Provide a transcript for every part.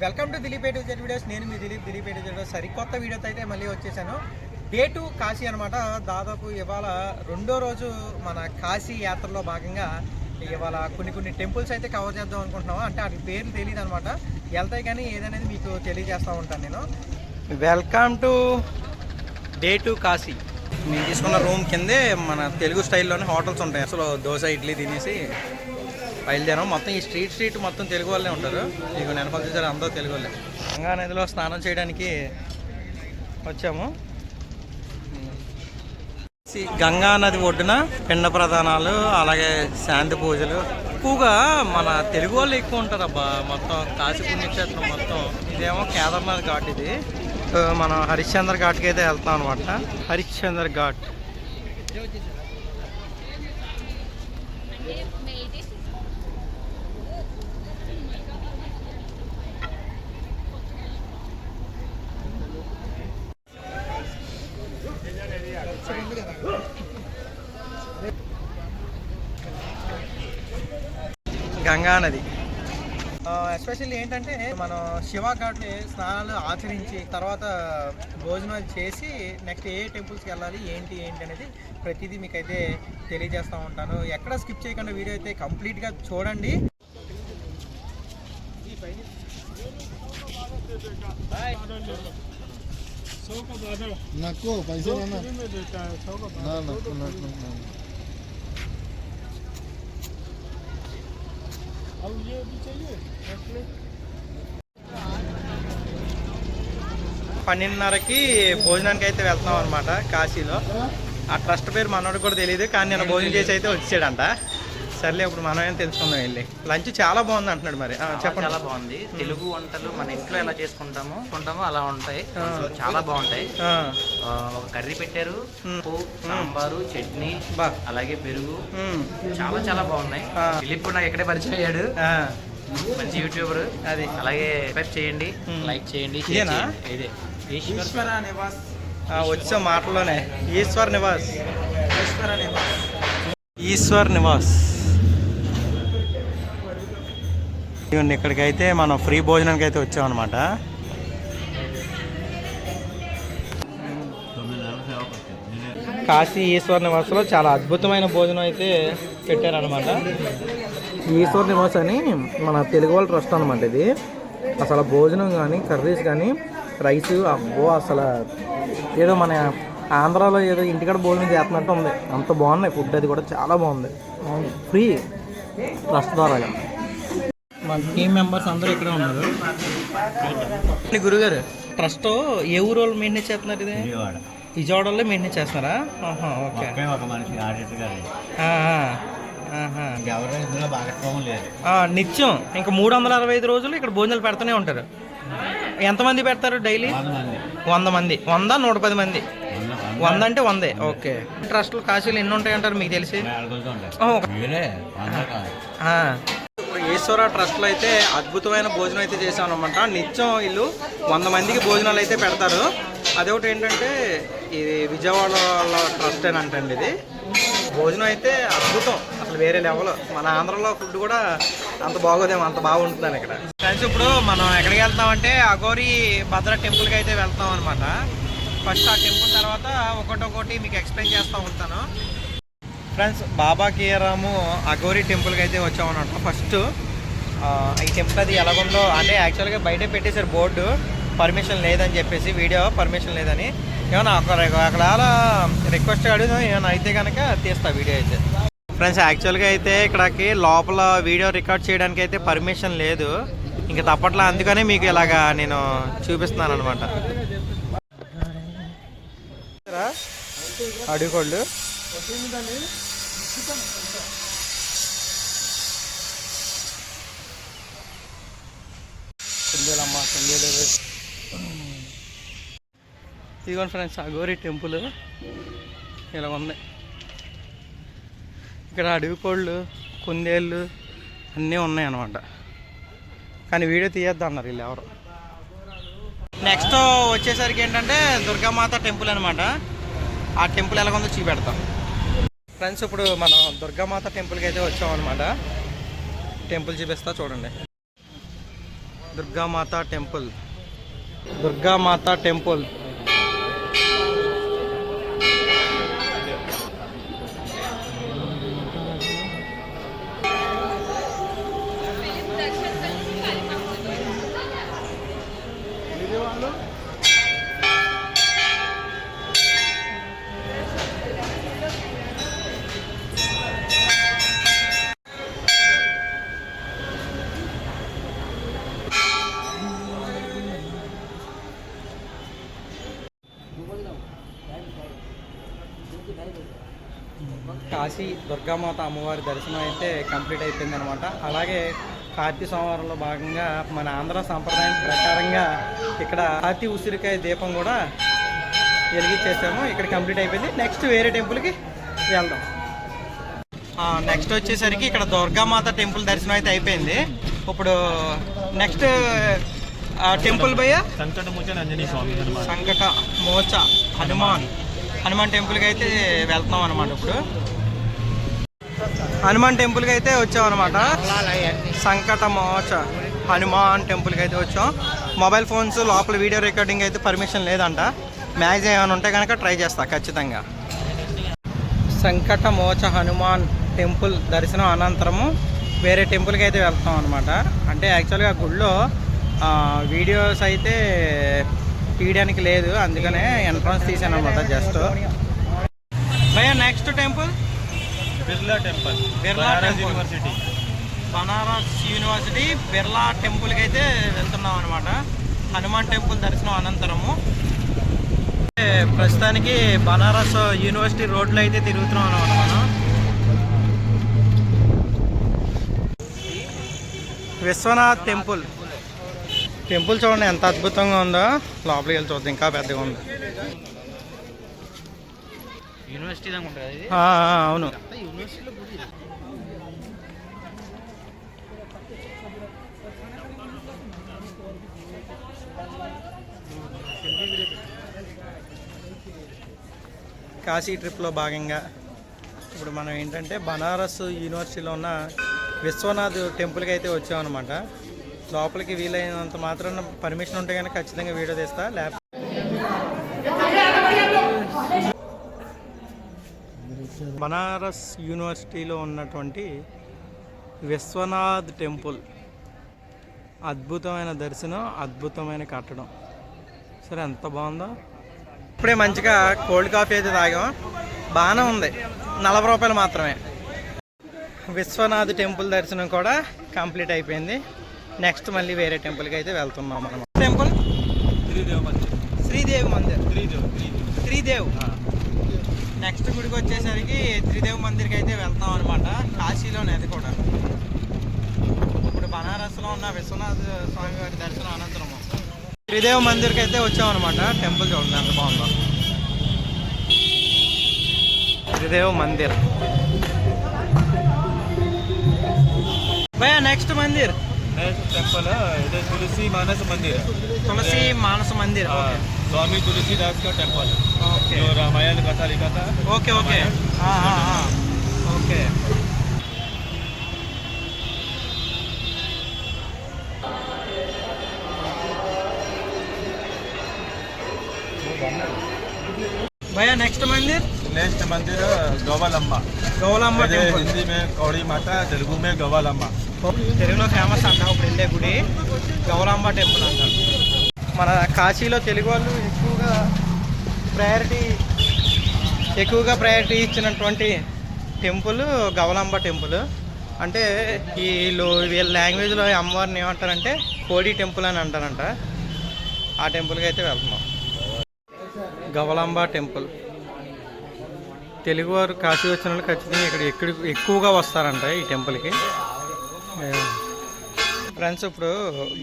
Welcome to Dilip eight Z videos నేను మీ Dilip Dilip eight videos సరికొత్త వీడియోతో అయితే మళ్ళీ వచ్చేసాను. డే టు కాశీ అనమాట దాదాపు ఇవాళ రెండో రోజు మన కాశీ యాత్రలో భాగంగా ఇవాళ కొన్ని కొన్ని టెంపుల్స్ అయితే కవర్ చేద్దాం అనుకుంటున్నాము అంటే వాటి పేర్లు తెలియదు అనమాట వెళ్తాయి కానీ ఏదనేది మీకు తెలియజేస్తూ ఉంటాను నేను. Welcome to day two Kashi నేను తీసుకున్న రూమ్ కిందే మన తెలుగు స్టైల్లోనే హోటల్స్ ఉంటాయి. అసలు దోశ ఇడ్లీ తినేసి బయలుదేరాం. మొత్తం ఈ స్ట్రీట్ స్ట్రీట్ మొత్తం తెలుగు వాళ్ళే ఉంటారు. ఇక వెనకాల చూసారు? అందరూ తెలుగు వాళ్ళే. గంగా నదిలో స్నానం చేయడానికి వచ్చాము. గంగా నది ఒడ్డున పిండ ప్రధానాలు అలాగే శాంతి పూజలు. ఎక్కువగా మన తెలుగు వాళ్ళు ఎక్కువ ఉంటారు అబ్బా మొత్తం కాశీ పుణ్యక్షేత్రం మొత్తం. ఇదేమో కేదార్నాథ్ ఘాట్ ఇది. మనం హరిశ్చంద్ర ఘాట్కి అయితే వెళ్తాం అనమాట హరిశ్చంద్ర ఘాట్. గంగా నది. ఎస్పెషల్లీ ఏంటంటే మనం శివ ఘాట్ని స్నానాలు ఆచరించి తర్వాత భోజనాలు చేసి నెక్స్ట్ ఏ టెంపుల్స్కి వెళ్ళాలి ఏంటి ఏంటి అనేది ప్రతిదీ మీకైతే తెలియజేస్తూ ఉంటాను. ఎక్కడ స్కిప్ చేయకుండా వీడియో అయితే కంప్లీట్గా చూడండి. నాకు పైసలు ना ना नको नको పన్నెండున్నరకి భోజనానికి అయితే వెళ్తున్నాం అనమాట కాశీలో ఆ ట్రస్ట్ పేరు మనోడికి కూడా తెలియదు కానీ నేను భోజనం చేసి అయితే వచ్చాడంట సర్లే ఇప్పుడు మనం ఏం తెలుసుకుందాం వెళ్ళి. లంచ్ చాలా బాగుంది అంటున్నాడు మరి. చెప్పండి. చాలా బాగుంది. తెలుగు వంటలు మన ఇంట్లో ఎలా చేసుకుంటామో ఉంటామో అలా ఉంటాయి. చాలా బాగుంటాయి. ఒక కర్రీ పెట్టారు. సాంబారు చట్నీ బా. అలాగే పెరుగు. చాలా చాలా బాగున్నాయి. ఫిలిప్ నాకు ఎక్కడే పరిచయం అయ్యాడు. మంచి యూట్యూబర్. అది. అలాగే సబ్స్క్రైబ్ చేయండి. లైక్ చేయండి ఇదే. ఈశ్వర్. ఆ, వచ్చే మాటలోనే ఈశ్వర్ నివాస్. ఈశ్వర్ నివాస్. ఇదిగోండి ఇక్కడికైతే మనం ఫ్రీ భోజనానికి అయితే వచ్చామన్నమాట. కాశీ ఈశ్వర్ నివాసలో చాలా అద్భుతమైన భోజనం అయితే పెట్టారనమాట ఈశ్వర్ నివాస్ అని మన తెలుగు వాళ్ళ ట్రస్ట్ అనమాట ఇది. అసలు భోజనం కానీ కర్రీస్ కానీ రైస్ అబ్బో అసలు ఏదో మన ఆంధ్రాలో ఏదో ఇంటికాడ భోజనం చేస్తున్నట్టు ఉంది. అంత బాగున్నాయి ఫుడ్ అది కూడా చాలా బాగుంది. ఫ్రీ ట్రస్ట్ ద్వారా మన టీం మెంబర్స్ అందరూ ఇక్కడే ఉన్నారు. గురుగారు? ట్రస్ట్ ఏ ఊరు వాళ్ళు మెయింటైన్ చేస్తున్నారు ఇది? విజయవాడ. విజయవాడలో మెయింటైన్ చేస్తున్నారా? ఓకే. ఒకే మనిషి ఆడిటర్ గారు. నిత్యం ఇంకా మూడు వందల అరవై ఐదు రోజులు ఇక్కడ భోజనాలు పెడుతూనే ఉంటారు. ఎంతమంది పెడతారు డైలీ? వంద మంది. వంద నూట పది మంది. వంద అంటే వందే. ఓకే. ట్రస్టులు కాశీలు ఎన్ని ఉంటాయంటారు మీకు తెలిసి? ఈశ్వర ట్రస్ట్లో అయితే అద్భుతమైన భోజనం అయితే చేశాం అనమాట నిత్యం వీళ్ళు వంద మందికి భోజనాలు అయితే పెడతారు. అదొకటి ఏంటంటే ఇది విజయవాడలో ట్రస్ట్ అని అంటండి ఇది. భోజనం అయితే అద్భుతం. అసలు వేరే లెవెల్. మన ఆంధ్రలో ఫుడ్ కూడా అంత బాగోదేమో అంత బాగుంటుందని ఇక్కడ. ఫ్రెండ్స్ ఇప్పుడు మనం ఎక్కడికి వెళ్తామంటే అఘోరి భద్ర టెంపుల్కి అయితే వెళ్తాం అనమాట ఫస్ట్ ఆ టెంపుల్ తర్వాత ఒకటొకటి మీకు ఎక్స్ప్లెయిన్ చేస్తూ ఉంటాను. ఫ్రెండ్స్ బాబా కేరాము అఘోరి టెంపుల్కి అయితే వచ్చామన్నమాట. ఫస్ట్ ఈ టెంపుల్ అది ఎలాగుందో అంటే యాక్చువల్గా బయట పెట్టేశారు బోర్డు. పర్మిషన్ లేదని చెప్పేసి వీడియో పర్మిషన్ లేదని. ఏమన్నా అక్కడ అక్కడ రిక్వెస్ట్ అడుగుదాం ఏమైనా అయితే కనుక తీస్తా వీడియో అయితే. ఫ్రెండ్స్ యాక్చువల్గా అయితే ఇక్కడికి లోపల వీడియో రికార్డ్ చేయడానికి అయితే పర్మిషన్ లేదు. ఇంకా తప్పట్లా అందుకనే మీకు ఇలాగా నేను చూపిస్తున్నాను అనమాట అడుగుకోళ్ళు కుందేలమ్మ కుందేలు ఇదిగోండి ఫ్రెండ్స్ అగోరి టెంపుల్ ఇలా ఉంది. ఇక్కడ అడవి కోళ్ళు కుందేళ్ళు అన్నీ ఉన్నాయి అన్నమాట కానీ వీడియో తీయద్దు అన్నారు వీళ్ళు ఎవరు. నెక్స్ట్ వచ్చేసరికి ఏంటంటే దుర్గామాత టెంపుల్ అనమాట ఆ టెంపుల్ ఎలాగ ఉందో చూపెడతాం. ఫ్రెండ్స్ ఇప్పుడు మనం దుర్గామాత టెంపుల్కి అయితే వచ్చామన్నమాట టెంపుల్ చూపిస్తా చూడండి. దుర్గామాత టెంపుల్. దుర్గామాత టెంపుల్. కాశీ దుర్గామాత అమ్మవారి దర్శనం అయితే కంప్లీట్ అయిపోయింది అనమాట అలాగే కార్తీ సోమవారంలో భాగంగా మన ఆంధ్ర సాంప్రదాయం ప్రకారంగా ఇక్కడ కార్తీ ఉసిరికాయ దీపం కూడా వెలిగించేసాము. ఇక్కడ కంప్లీట్ అయిపోయింది. నెక్స్ట్ వేరే టెంపుల్కి వెళ్దాం. నెక్స్ట్ వచ్చేసరికి ఇక్కడ దుర్గామాత టెంపుల్ దర్శనం అయితే అయిపోయింది. ఇప్పుడు నెక్స్ట్ టెంపుల్ భయ్య సంకటమోచన అంజనీ స్వామి సంకట మోచ హనుమాన్ హనుమాన్ టెంపుల్కి అయితే వెళ్తున్నాం అనమాట ఇప్పుడు. హనుమాన్ టెంపుల్కి అయితే వచ్చాం అనమాట సంకట మోచ హనుమాన్ టెంపుల్కి అయితే వచ్చాం. మొబైల్ ఫోన్స్ లోపల వీడియో రికార్డింగ్ అయితే పర్మిషన్ లేదంట. మ్యాక్సిమం ఏమైనా ఉంటే కనుక ట్రై చేస్తా ఖచ్చితంగా. సంకట మోచ హనుమాన్ టెంపుల్ దర్శనం అనంతరము వేరే టెంపుల్కి అయితే వెళ్తాం అనమాట అంటే యాక్చువల్గా గుళ్ళో వీడియోస్ అయితే తీయడానికి లేదు. అందుకనే ఎంట్రన్స్ తీసాను అనమాట just next temple? Birla temple. Birla. University. Banaras university Birla టెంపుల్కి అయితే వెళ్తున్నాం అనమాట హనుమాన్ టెంపుల్ దర్శనం అనంతరము. ప్రస్తుతానికి బనారస్ యూనివర్సిటీ రోడ్లో అయితే తిరుగుతున్నాం అనమాట మనం విశ్వనాథ్ టెంపుల్. టెంపుల్ చూడండి ఎంత అద్భుతంగా ఉందో. లోపలికి వెళ్ళి చూద్దాం. ఇంకా పెద్దగా ఉంది. యూనివర్సిటీ అవును. కాశీ ట్రిప్లో భాగంగా ఇప్పుడు మనం ఏంటంటే బనారస్ యూనివర్సిటీలో ఉన్న విశ్వనాథ్ టెంపుల్కి అయితే వచ్చామన్నమాట. లోపలికి వీలైనంత మాత్రాన పర్మిషన్ ఉంటే కనుక ఖచ్చితంగా వీడియో తీస్తా లేకపోతే బనారస్ యూనివర్సిటీలో ఉన్నటువంటి విశ్వనాథ్ టెంపుల్. అద్భుతమైన దర్శనం అద్భుతమైన కట్టడం. సరే ఎంత బాగుందో. ఇప్పుడే మంచిగా కోల్డ్ కాఫీ అయితే తాగాం. బాగానే ఉంది. నలభై రూపాయలు మాత్రమే. విశ్వనాథ్ టెంపుల్ దర్శనం కూడా కంప్లీట్ అయిపోయింది. నెక్స్ట్ మళ్ళీ వేరే టెంపుల్కి అయితే వెళ్తున్నాం మనం. టెంపుల్? మందిర్. శ్రీదేవి మందిర్. త్రిదేవ్ త్రిదేవ్ త్రిదేవ్ నెక్స్ట్ గుడికి వచ్చేసరికి త్రిదేవ్ మందిర్కి అయితే వెళ్తాం అనమాట కాశీలోనే అది కూడా. ఇప్పుడు బనారస్లో ఉన్న విశ్వనాథ స్వామి వారి దర్శనం అనంతరం. త్రిదేవ్ మందిర్కి అయితే వచ్చాం అనమాట టెంపుల్ చూడండి అంత బాగుందో. త్రిదేవ్ మందిర్. భయ నెక్స్ట్ మందిర్. నెక్స్ట్ టెంపుల్ ఇదే తులసి మానస మందిర్. తులసి మానస మందిర్ स्वामी तुलसीदास का टेम्पल ఓకే जो रामायण कथा लिखा था ఓకే ఓకే ఆ, ఆ, ఆ. ఓకే भैया नेक्स्ट मंदिर नेक्स्ट मंदिर गवालम्मा గౌలమ్మ ఇది టెంపుల్ హిందీ में कौड़ी माता तेलुगु में गवालम्मा తెలుగులో ఫేమస్ అంట ఇప్పుడు వెళ్ళే గుడి గౌరాంబ టెంపుల్ అంటారు మన కాశీలో తెలుగు వాళ్ళు ఎక్కువగా ప్రయారిటీ ఎక్కువగా ప్రయారిటీ ఇచ్చినటువంటి టెంపుల్ గవలాంబ టెంపుల్ అంటే వీళ్ళు వీళ్ళ లాంగ్వేజ్లో అమ్మవారిని ఏమంటారంటే కోడి టెంపుల్ అని అంటారంట. ఆ టెంపుల్కి అయితే వెళ్తున్నాం. గవలాంబ టెంపుల్ తెలుగువారు కాశీ వచ్చిన వాళ్ళు ఖచ్చితంగా ఇక్కడ ఎక్కడ ఎక్కువగా వస్తారంట ఈ టెంపుల్కి ఫ్రెండ్స్ ఇప్పుడు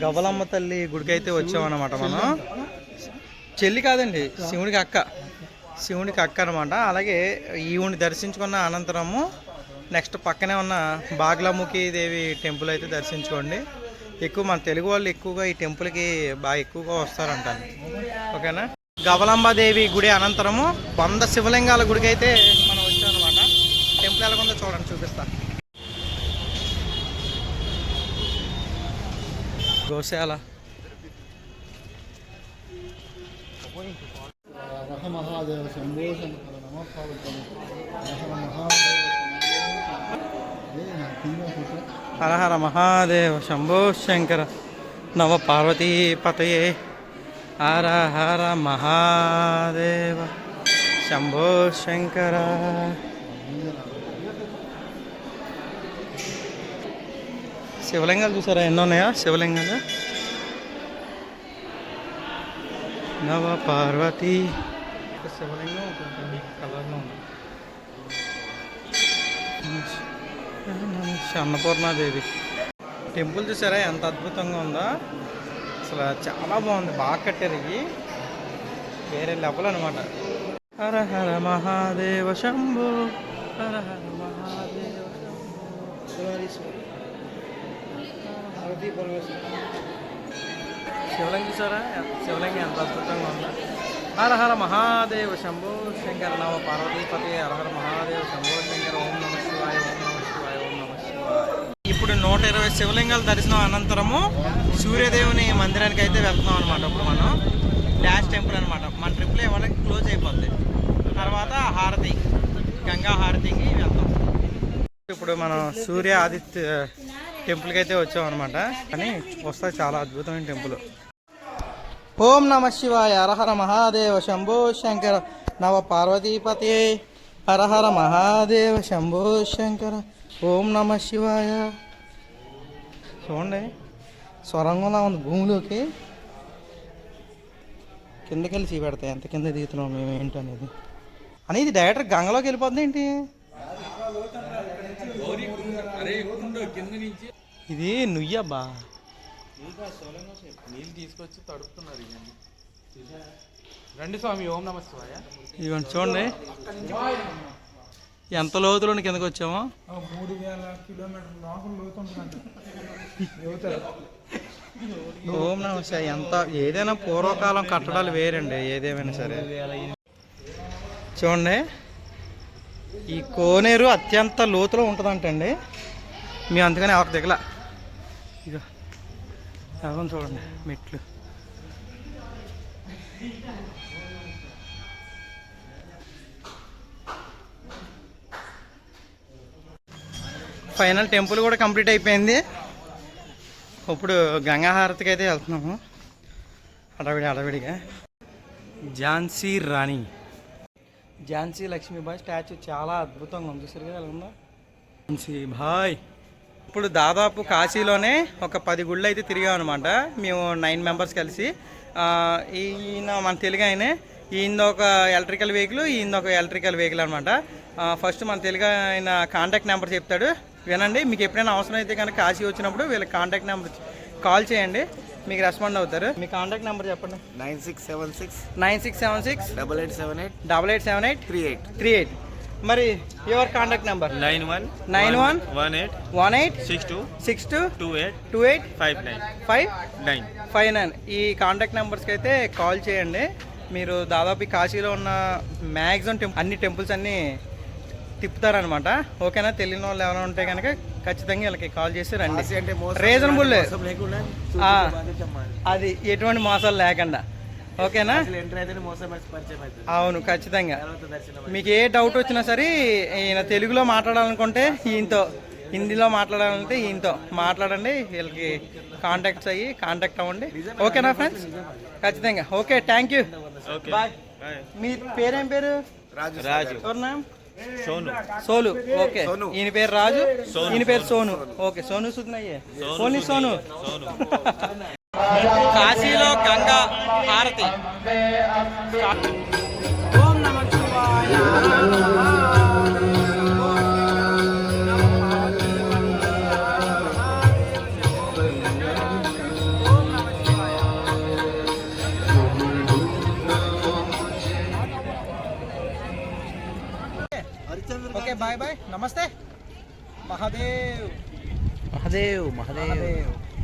గవలమ్మ తల్లి గుడికి అయితే వచ్చామన్నమాట మనం. చెల్లి కాదండి శివుడికి అక్క. శివుడికి అక్క అనమాట అలాగే ఈవుని దర్శించుకున్న అనంతరము నెక్స్ట్ పక్కనే ఉన్న బాగ్లాముఖి దేవి టెంపుల్ అయితే దర్శించుకోండి. ఎక్కువ మన తెలుగు వాళ్ళు ఎక్కువగా ఈ టెంపుల్కి బాగా ఎక్కువగా వస్తారంట ఓకేనా? గవలంబాదేవి గుడి అనంతరము వంద శివలింగాల గుడికి అయితే గోశాల మహాదేవ శంభో శంకర నమ పార్వతీ హర హర మహాదేవ శంభో శంకర నవ పార్వతీ పతయే హర హర మహాదేవ శంభో శంకర శివలింగాలు చూసారా? ఎన్నో ఉన్నాయా? శివలింగాలు? నవ పార్వతి. ఒక శివలింగం ఒక కలర్లో ఉంది. అన్నపూర్ణాదేవి. టెంపుల్ చూసారా? ఎంత అద్భుతంగా ఉందో. అసలు చాలా బాగుంది. బాగా కట్టారు ఇవి. వేరే లెవెల్ అనమాట హర హర మహాదేవ శంభు. హర హర మహాదేవ శివలింగం చూసారా శివలింగం ఎంత అద్భుతంగా ఉందో? హర హర మహాదేవ శంభో శంకర నవ పార్వతీపతి హరహర మహాదేవ శంభో శంకర ఓం నమ శివాయ ఓం నమ శివాయ ఓం నమ శివాయ. ఇప్పుడు నూట ఇరవై శివలింగాల దర్శనం అనంతరము సూర్యదేవుని మందిరానికి అయితే వెళ్తున్నాం అనమాట ఇప్పుడు మనం. డాష్ టెంపుల్ అనమాట మన ట్రిప్లో ఇవ్వడానికి క్లోజ్ అయిపోద్ది. తర్వాత హారతి గంగా హారతికి వెళ్తాం. ఇప్పుడు మనం సూర్య ఆదిత్య టెంపుల్కి అయితే వచ్చాం అనమాట కానీ వస్తే చాలా అద్భుతమైన టెంపుల్. ఓం నమ శివాయ హరహర మహాదేవ శంభో శంకర నవ పార్వతీపతి హరహర మహాదేవ శంభో శంకర. ఓం నమ శివాయ. చూడండి స్వరంగంలా ఉంది భూమిలోకి. కిందకి వెళ్ళి ఎంత కింద దిగుతున్నాం మేము ఏంటనేది. అనేది అని డైరెక్టర్ గంగలోకి వెళ్ళిపోతుంది ఏంటి? ఇది నుయ్యబ్బా నీళ్ళు తీసుకొచ్చి తడుపుతున్నారు ఇవన్నీ. రండి స్వామి ఓం నమ శివాయ. ఇదిగోండి చూడండి. ఎంత లోతులో కిందకి వచ్చామో? ఓం నమ శివాయ ఎంత ఏదైనా పూర్వకాలం కట్టడాలు వేరండి ఏదేమైనా సరే. చూడండి. ఈ కోనేరు అత్యంత లోతులో ఉంటుందంటండి. మేము అందుకని ఒక దిగల. ఇక ఎవరు చూడండి మెట్లు. ఫైనల్ టెంపుల్ కూడా కంప్లీట్ అయిపోయింది. ఇప్పుడు గంగాహారతికి అయితే వెళ్తున్నాము. అడవిడి అడవిడిగా ఝాన్సీ రాణి. ఝాన్సీ లక్ష్మీబాయి స్టాచ్యూ చాలా అద్భుతంగా ఉంది. సరిగా ఎలా ఉందో? ఝాన్సీ బాయ్ ఇప్పుడు దాదాపు కాశీలోనే ఒక పది గుళ్ళు అయితే తిరిగాం అనమాట మేము నైన్ మెంబర్స్ కలిసి. ఈయన మన తెలుగు ఆయనే. ఈయన ఒక ఎలక్ట్రికల్ వెహికల్ ఈయన ఒక ఎలక్ట్రికల్ వెహికల్ అనమాట ఫస్ట్ మన తెలుగు ఆయన కాంటాక్ట్ నెంబర్ చెప్తాడు. వినండి మీకు ఎప్పుడైనా అవసరం అయితే కనుక కాశీ వచ్చినప్పుడు వీళ్ళకి కాంటాక్ట్ నెంబర్ కాల్ చేయండి. మీకు రెస్పాండ్ అవుతారు. మీ కాంటాక్ట్ నెంబర్ చెప్పండి. Nine six seven six nine six seven six double eight seven eight double eight seven eight three eight three eight మరి your contact number nine one nine one one eight one eight six two six two two eight two eight five nine five nine five nine ఈ contact నెంబర్స్కి అయితే call చేయండి. మీరు దాదాపు కాశీలో ఉన్న maximum temple అన్ని టెంపుల్స్ అన్నీ తిప్పుతారనమాట ఓకేనా? తెలియని వాళ్ళు ఎవరైనా ఉంటే కనుక ఖచ్చితంగా వీళ్ళకి కాల్ చేసి రండి. రీజనబుల్ అది ఎటువంటి మోసాలు లేకుండా. ఓకేనా? అవును ఖచ్చితంగా. తర్వాత దర్శనం మీకు ఏ డౌట్ వచ్చినా సరే ఈయన తెలుగులో మాట్లాడాలనుకుంటే ఈయనతో హిందీలో మాట్లాడాలంటే ఈయనతో మాట్లాడండి వీళ్ళకి కాంటాక్ట్స్ అయ్యి కాంటాక్ట్ అవ్వండి. ఓకేనా ఫ్రెండ్స్ ఖచ్చితంగా. ఓకే థ్యాంక్ యూ మీ పేరేం పేరు? రాజు. సోను. సోలు ఓకే. ఈయన పేరు రాజు. ఈయన పేరు సోను. ఓకే సోను సుగ్నయ్యే ఓన్లీ సోను. సోను. కాశీలో గంగా హారతి. ఓం నమః శివాయ ఓకే బాయ్ బాయ్. నమస్తే. మహాదేవ్. మహాదేవ్ మహాదేవ్. మహాదేవ్.